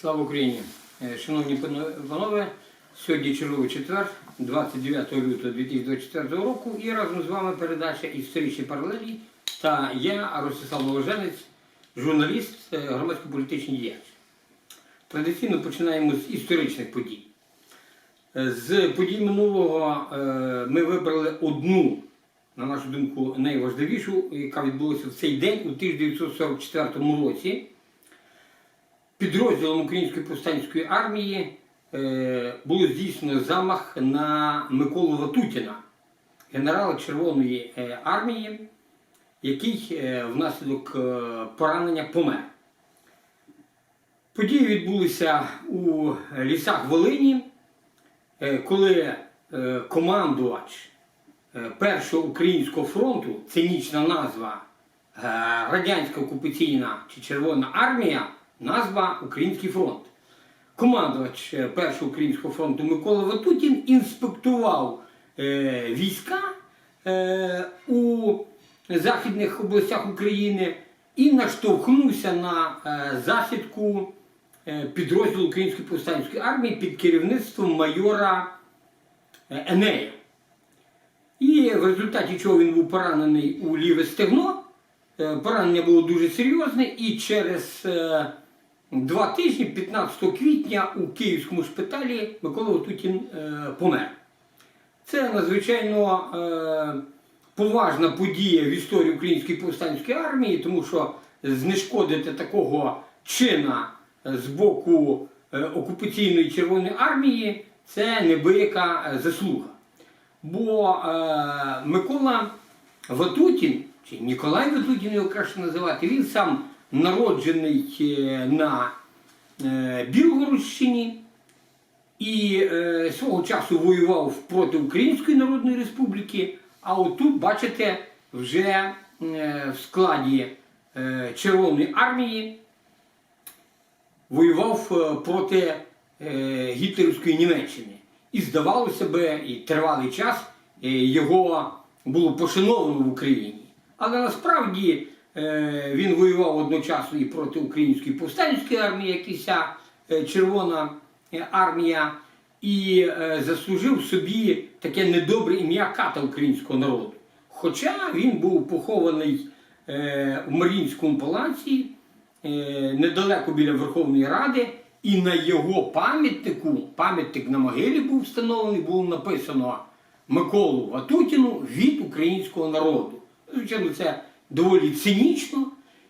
Слава Україні! Е, Шановні панове, сьогодні черговий четвер, 29 лютого 2024 року, і разом з вами передача історичні паралелі та я, Ростислав Новоженець, журналіст, е, громадсько-політичний діяч. Традиційно починаємо з історичних подій. Е, З подій минулого ми вибрали одну, на нашу думку, найважливішу, яка відбулася в цей день у 1944 році підрозділом Української повстанської армії е, було здійснено замах на Миколу Ватутіна, генерала Червоної е, армії, який е, внаслідок поранення помер. Події відбулися у лісах Волині, коли командувач Першого українського фронту, цинічна назва Радянська окупаційна чи Червона армія, назва Український фронт. Командувач е, Першого українського фронту Микола Ватутін інспектував е, війська е, у західних областях України і наштовхнувся на е, засідку е, підрозділу Української повстанської армії під керівництвом майора е, Енея. І в результаті чого він був поранений у ліве стегно. Е, Поранення було дуже серйозне, і через е, два тижні, 15 квітня, у Київському шпиталі Микола Ватутін е, помер. Це надзвичайно е, поважна подія в історії Української повстанської армії, тому що знешкодити такого чина е, з боку е, окупаційної Червоної армії це небияка е, заслуга. Бо е, Микола Ватутін, чи Ніколай Ватутін його краще називати, він сам народжений е, на е, Білгородщині і е, свого часу воював проти Української Народної Республіки. А отут, бачите, вже в складі Червоної армії воював проти гітлерівської Німеччини. І здавалося би, і тривалий час його було пошановано в Україні. Але насправді він воював одночасно і проти української повстанської армії, як і вся е, Червона е, армія, і е, заслужив собі таке недобре ім'я ката українського народу. Хоча він був похований е, у Маріїнському палаці е, недалеко біля Верховної Ради, і на його пам'ятнику, пам'ятник на могилі був встановлений, було написано Миколу Ватутіну від українського народу. Звичайно, це доволі цинічно.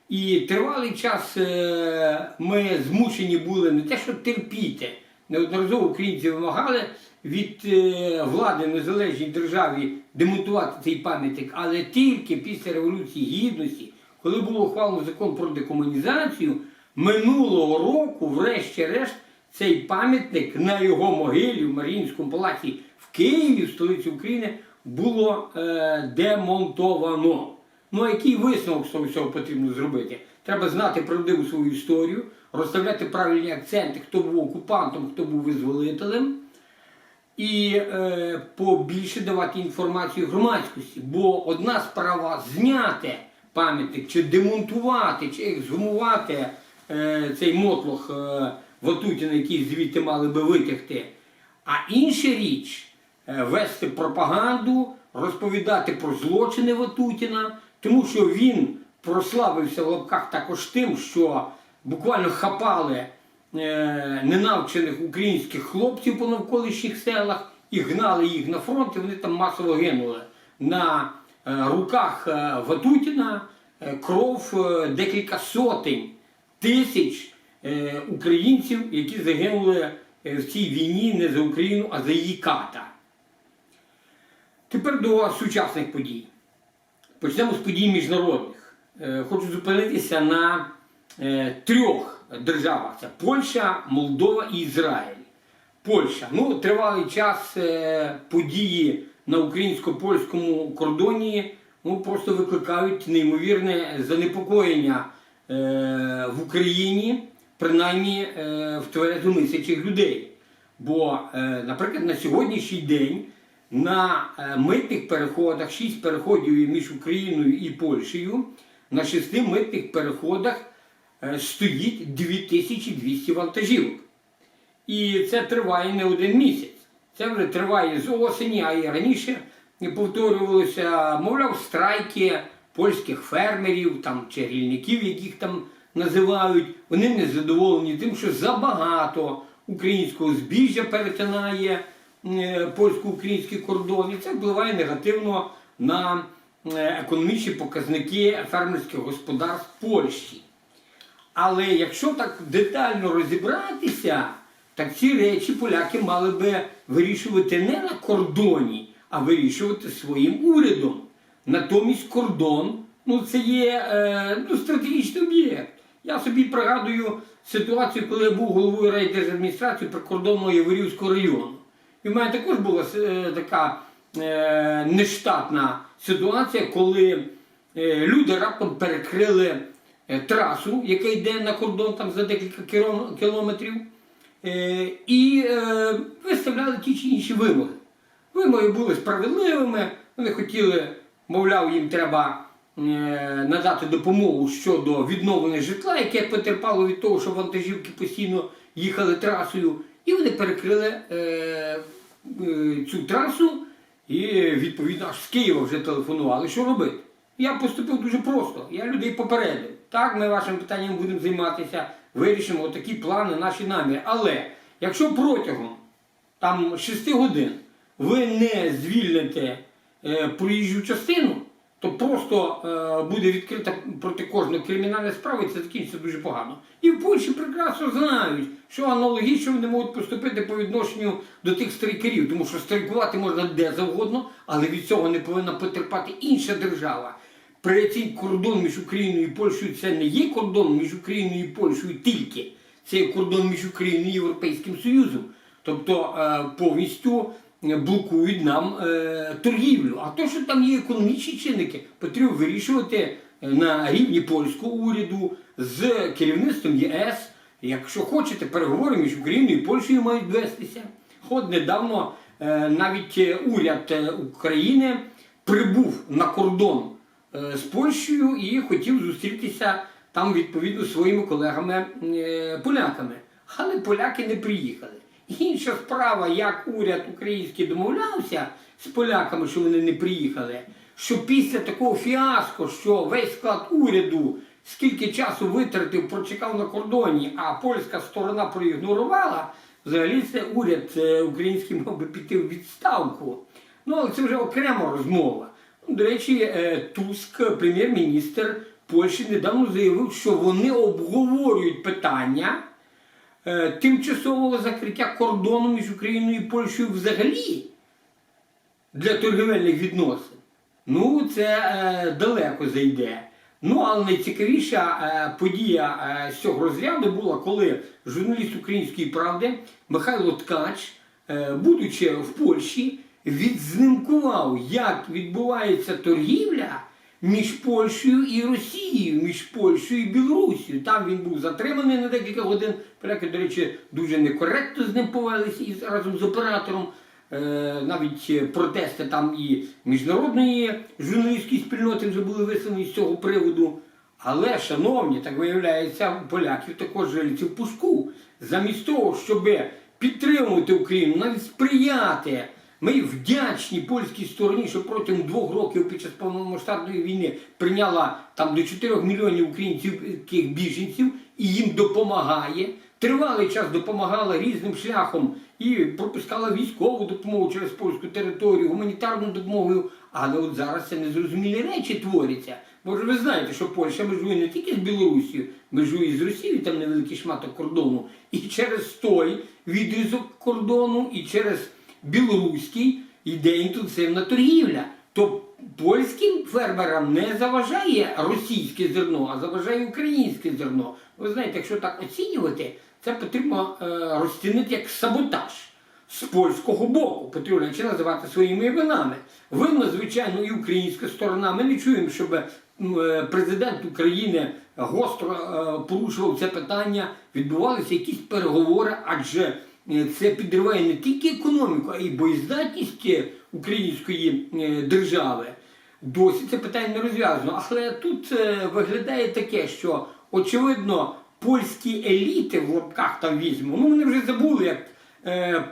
І тривалий час е, ми змушені були не те, що терпіти. Неодноразово українці вимагали від е, влади незалежній державі демонтувати цей пам'ятник, але тільки після Революції Гідності, коли було ухвалено закон про декомунізацію, минулого року, врешті-решт, цей пам'ятник на його могилі в Маріїнському палаці в Києві, в столиці України, було е, демонтовано. Ну а який висновок з того всього потрібно зробити? Треба знати правдиву свою історію, розставляти правильні акценти, хто був окупантом, хто був визволителем, і е, побільше давати інформацію громадськості. Бо одна справа зняти пам'ятник, чи демонтувати, чи ексгумувати е, цей мотлох е, Ватутіна, який звідти мали би витягти. А інша річ е, вести пропаганду, розповідати про злочини Ватутіна, тому що він прославився в лапках також тим, що буквально хапали е, ненавчених українських хлопців по навколишніх селах і гнали їх на фронт, і вони там масово гинули. На е, руках е, Ватутіна кров декілька сотень тисяч українців, які загинули в цій війні не за Україну, а за її ката. Тепер до сучасних подій. Почнемо з подій міжнародних. Е, Хочу зупинитися на е, трьох державах: це Польща, Молдова і Ізраїль. Польща. Ну, тривалий час е, події на українсько-польському кордоні ну, просто викликають неймовірне занепокоєння в Україні, принаймні в тверезо мислячих людей. Бо, наприклад, на сьогоднішній день на е, митних переходах, шість переходів між Україною і Польщею, на шести митних переходах е, стоїть 2200 вантажівок. І це триває не один місяць. Це вже триває з осені, а і раніше повторювалося, мовляв, страйки польських фермерів там, чи рільників, яких там називають. Вони не задоволені тим, що забагато українського збіжжя перетинає польсько-український кордон, і це впливає негативно на е, економічні показники фермерських господарств Польщі. Але якщо так детально розібратися, так ці речі поляки мали би вирішувати не на кордоні, а вирішувати своїм урядом. Натомість кордон ну, це є е, ну, стратегічний об'єкт. Я собі пригадую ситуацію, коли я був головою райдержадміністрації прикордонного Яворівського району. І в мене також була е, така е, нештатна ситуація, коли е, люди раптом перекрили трасу, яка йде на кордон там за декілька кілометрів, і виставляли ті чи інші вимоги. Вимоги були справедливими, вони хотіли, мовляв, їм треба надати допомогу щодо відновлення житла, яке потерпало від того, що вантажівки постійно їхали трасою, і вони перекрили е, е, цю трасу, і е, відповідно аж з Києва вже телефонували, що робити. Я поступив дуже просто. Я людей попередив. Так, ми вашим питанням будемо займатися, вирішимо такі плани, наші наміри. Але якщо протягом там 6 годин ви не звільните е, проїжджу частину, то просто е, буде відкрита проти кожного кримінальна справа і це закінчиться дуже погано. І в Польщі прекрасно знають, що аналогічно вони можуть поступити по відношенню до тих страйкерів, тому що страйкувати можна де завгодно, але від цього не повинна потерпати інша держава. При цей кордон між Україною і Польщею це не є кордон між Україною і Польщею тільки, це є кордон між Україною і Європейським Союзом. Тобто е, повністю блокують нам е, торгівлю. А то, що там є економічні чинники, потрібно вирішувати е, на рівні польського уряду з керівництвом ЄС. Якщо хочете, переговори між Україною і Польщею мають вестися. От недавно е, навіть е, уряд е, України прибув на кордон е, з Польщею і хотів зустрітися там відповідно своїми колегами е, поляками. Але поляки не приїхали. Інша справа, як уряд український домовлявся з поляками, що вони не приїхали, що після такого фіаско, що весь склад уряду скільки часу витратив, прочекав на кордоні, а польська сторона проігнорувала, взагалі це уряд український мав би піти в відставку. Ну, але це вже окрема розмова. Ну, До речі, е, Туск, прем'єр-міністр Польщі, недавно заявив, що вони обговорюють питання тимчасового закриття кордону між Україною і Польщею взагалі для торгівельних відносин. Ну, це е, далеко зайде. Ну, але найцікавіша е, подія е, з цього розряду була, коли журналіст української правди Михайло Ткач, е, будучи в Польщі, відзнимкував, як відбувається торгівля між Польщею і Росією, між Польщею і Білорусією. Там він був затриманий на декілька годин. Поляки, до речі, дуже некоректно з ним повелися із разом з оператором. Е, навіть е, протести там і міжнародної журналістської спільноти вже були висловлені з цього приводу. Але, шановні, так виявляється, у поляків також жилиці в пуску. Замість того, щоб підтримувати Україну, навіть сприяти. Ми вдячні польській стороні, що протягом двох років під час повномасштабної війни прийняла там до 4 мільйонів українських біженців і їм допомагає. Тривалий час допомагала різним шляхом і пропускала військову допомогу через польську територію, гуманітарну допомогу. Але от зараз це незрозумілі речі творяться. Бо ж ви знаєте, що Польща межує не тільки з Білорусією, межує з Росією, там невеликий шматок кордону, і через той відрізок кордону, і через білоруський йде інтенсивна торгівля. То польським фермерам не заважає російське зерно, а заважає українське зерно. Ви знаєте, якщо так оцінювати, це потрібно е, розцінити як саботаж з польського боку. Потрібно чи називати своїми іменами. Винна, звичайно, і українська сторона. Ми не чуємо, щоб е, президент України гостро е, порушував це питання, відбувалися якісь переговори, адже це підриває не тільки економіку, а й боєздатність е, української е, держави. Досі це питання не розв'язано. Але тут е, виглядає таке, що очевидно, польські еліти в лапках там візьму, ну вони вже забули, як е,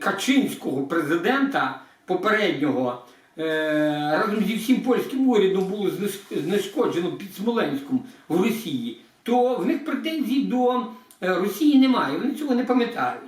Качинського президента попереднього е, разом зі всім польським урядом було знешкоджено під Смоленськом в Росії, то в них претензій до е, Росії немає. Вони цього не пам'ятають.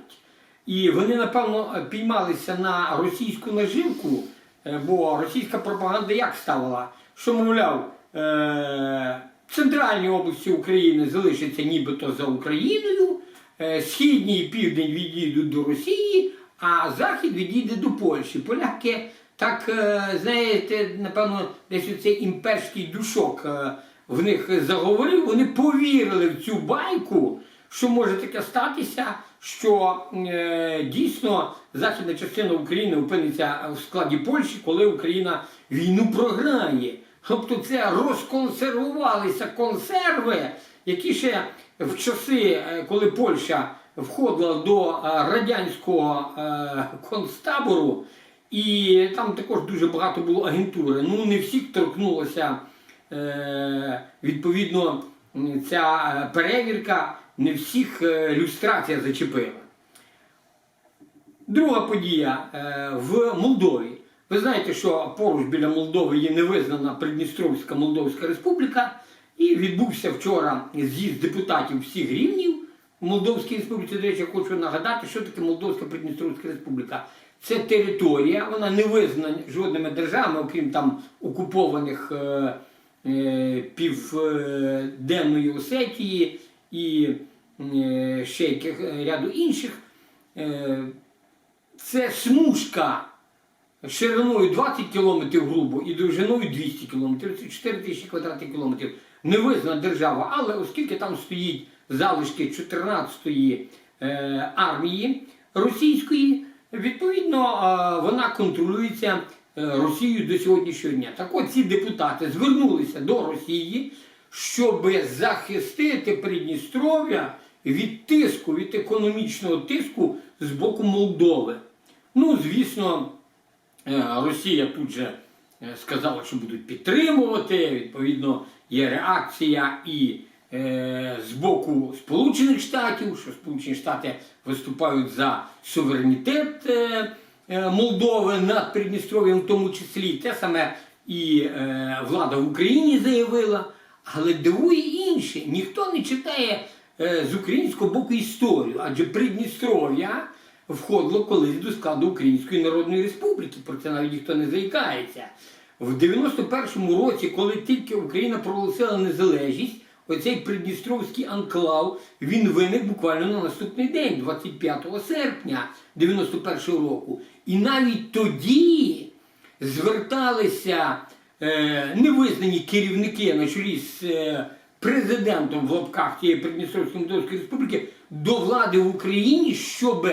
І вони, напевно, піймалися на російську наживку, е, бо російська пропаганда як ставила, що, мовляв, е, центральні області України залишаться нібито за Україною, е, східні і південь відійдуть до Росії, а захід відійде до Польщі. Поляки так, е, знаєте, напевно, десь оцей імперський душок е, в них заговорив, вони повірили в цю байку, що може таке статися, що е, дійсно західна частина України опиниться в складі Польщі, коли Україна війну програє. Тобто це розконсервувалися консерви, які ще в часи, е, коли Польща входила до е, радянського е, концтабору, і там також дуже багато було агентури. Ну не всіх торкнулося відповідно ця перевірка, не всіх е, люстрація зачепила. Друга подія е, в Молдові. Ви знаєте, що поруч біля Молдови є невизнана Придністровська Молдовська Республіка, і відбувся вчора з'їзд депутатів всіх рівнів Молдовській Республіці. До речі, хочу нагадати, що таке Молдовська Придністровська Республіка. Це територія, вона не визнана жодними державами, окрім там окупованих е, е, південної Осетії і ще яких е, ряду інших. Е, це смужка шириною 20 кілометрів грубо і довжиною 200 кілометрів, це 4 тисячі квадратних кілометрів. Невизнана держава, але оскільки там стоїть залишки 14-ї е, армії російської, відповідно е, вона контролюється е, Росією до сьогоднішнього дня. Так от ці депутати звернулися до Росії, щоб захистити Придністров'я від тиску, від економічного тиску з боку Молдови. Ну, звісно, е, Росія тут же е, сказала, що будуть підтримувати. Відповідно, є реакція і е, з боку Сполучених Штатів, що Сполучені Штати виступають за суверенітет Молдови над Придністров'ям, в тому числі. Те саме і влада в Україні заявила. Але дивує інше, ніхто не читає з українського боку історію, адже Придністров'я входило колись до складу Української Народної Республіки. Про це навіть ніхто не заїкається. В 91-му році, коли тільки Україна проголосила незалежність, оцей Придністровський анклав він виник буквально на наступний день, 25 серпня 91-го року. І навіть тоді зверталися е, невизнані керівники на чолі з е, президентом в лапках тієї Придністровської Молдовської Республіки до влади в Україні, щоб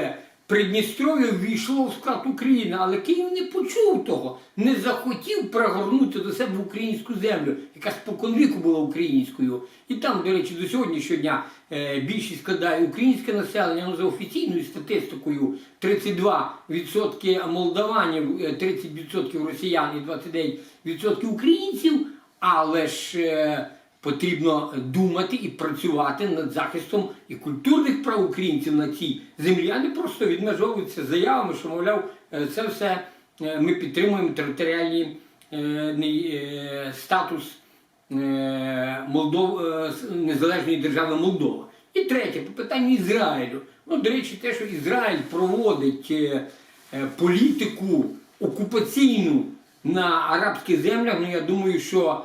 Придністров'я ввійшло в склад України, але Київ не почув того, не захотів пригорнути до себе українську землю, яка споконвіку була українською. І там, до речі, до сьогоднішнього дня е, більшість складає українське населення, ну за офіційною статистикою 32% молдаванів, е, 30% росіян і 29% українців, але ж. Потрібно думати і працювати над захистом і культурних прав українців на цій землі, а не просто відмежовуватися заявами, що, мовляв, е, це все е, ми підтримуємо територіальний е, статус Молдов, незалежної держави Молдова. І третє, по питанню Ізраїлю. Ну, до речі, те, що Ізраїль проводить політику окупаційну на арабських землях, ну я думаю, що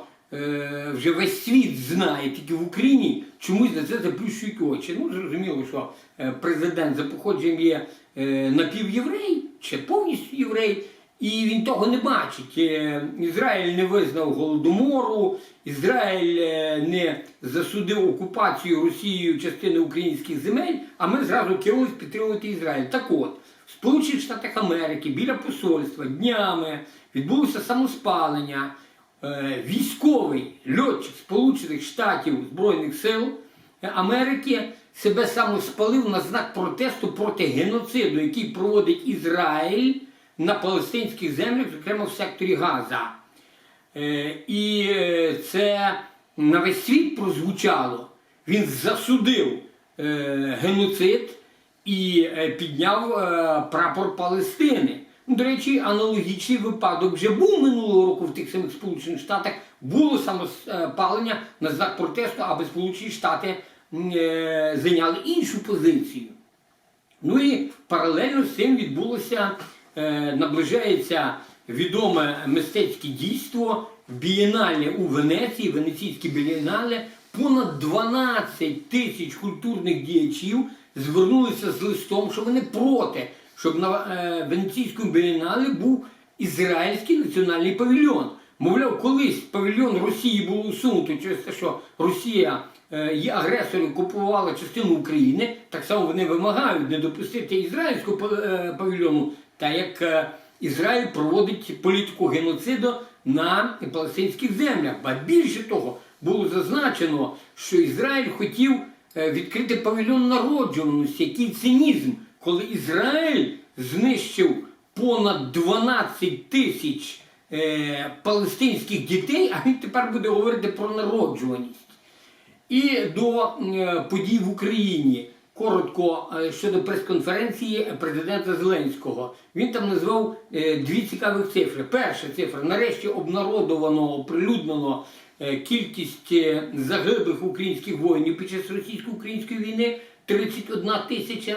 вже весь світ знає, тільки в Україні чомусь на це заплющують очі. Ну, зрозуміло, що е, президент за походженням є е, напівєврей чи повністю єврей. І він того не бачить. Е, Ізраїль не визнав голодомору, Ізраїль е, не засудив окупацію Росією частини українських земель, а ми зразу кинулись підтримувати Ізраїль. Так от, Сполучених Штатах Америки біля посольства днями відбулося самоспалення. Е, Військовий льотчик Сполучених Штатів Збройних сил Америки себе самоспалив на знак протесту проти геноциду, який проводить Ізраїль на палестинських землях, зокрема в секторі Газа. Е, І е, це на весь світ прозвучало. Він засудив геноцид і підняв прапор Палестини. До речі, аналогічний випадок вже був минулого року в тих самих Сполучених Штатах. Було самопалення на знак протесту, аби Сполучені Штати е, зайняли іншу позицію. Ну і паралельно з цим відбулося, е, наближається відоме мистецьке дійство бієнале у Венеції, Венеційське бієнале. Понад 12 тисяч культурних діячів звернулися з листом, що вони проти, щоб на е, Венеційському бієнале був ізраїльський національний павільйон. Мовляв, колись павільйон Росії було усунуто через те, що Росія е, є агресором, купувала частину України. Так само вони вимагають не допустити ізраїльського е, павільйону, та як Ізраїль проводить політику геноциду на палестинських землях. Ба більше того, було зазначено, що Ізраїль хотів відкрити павільйон народжуваності, який цинізм, коли Ізраїль знищив понад 12 тисяч е, палестинських дітей, а він тепер буде говорити про народжуваність. І до е, подій в Україні. Коротко е, щодо прес-конференції президента Зеленського. Він там назвав е, дві цікавих цифри. Перша цифра нарешті обнародовано, оприлюднено е, кількість загиблих українських воїнів під час російсько-української війни 31 тисяча.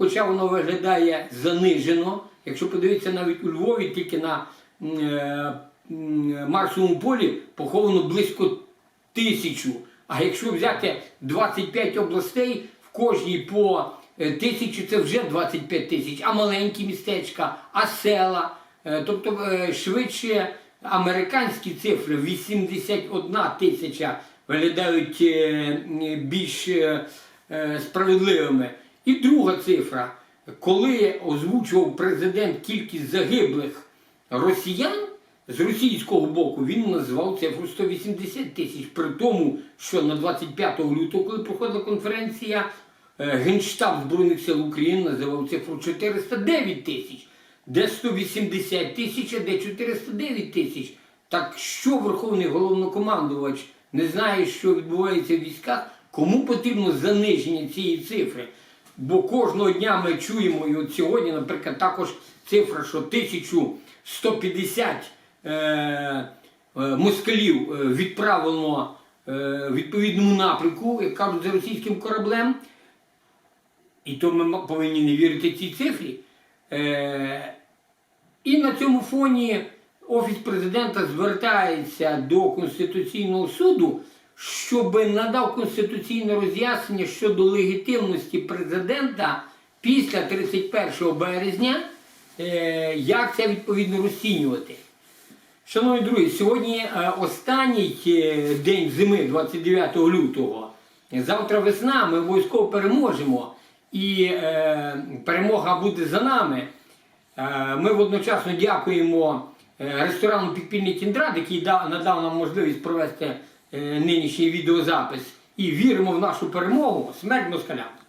Хоча воно виглядає занижено. Якщо подивитися навіть у Львові, тільки на е, Марсовому полі поховано близько тисячу. А якщо взяти 25 областей, в кожній по е, тисячу це вже 25 тисяч, а маленькі містечка, а села. Е, Тобто швидше американські цифри 81 тисяча виглядають більш справедливими. І друга цифра, коли озвучував президент кількість загиблих росіян з російського боку, він назвав цифру 180 тисяч. При тому, що на 25 лютого, коли проходила конференція, е, Генштаб Збройних сил України називав цифру 409 тисяч. Де 180 тисяч, а де 409 тисяч. Так що Верховний головнокомандувач не знає, що відбувається в військах, кому потрібно заниження цієї цифри? Бо кожного дня ми чуємо, і от сьогодні, наприклад, також цифра, що 1150 е, е, москалів е, відправлено е, відповідному напрямку, як кажуть, за російським кораблем. І то ми повинні не вірити цій цифрі. Е, і на цьому фоні Офіс президента звертається до Конституційного суду, щоб надав конституційне роз'яснення щодо легітимності президента після 31 березня, е, як це відповідно розцінювати. Шановні друзі, сьогодні е, останній е, день зими, 29 лютого. Завтра весна, ми обов'язково переможемо. І е, перемога буде за нами. Е, Ми водночасно дякуємо ресторану Підпільний Кіндрат, який надав нам можливість провести нинішній відеозапис. І віримо в нашу перемогу. Смерть москалям!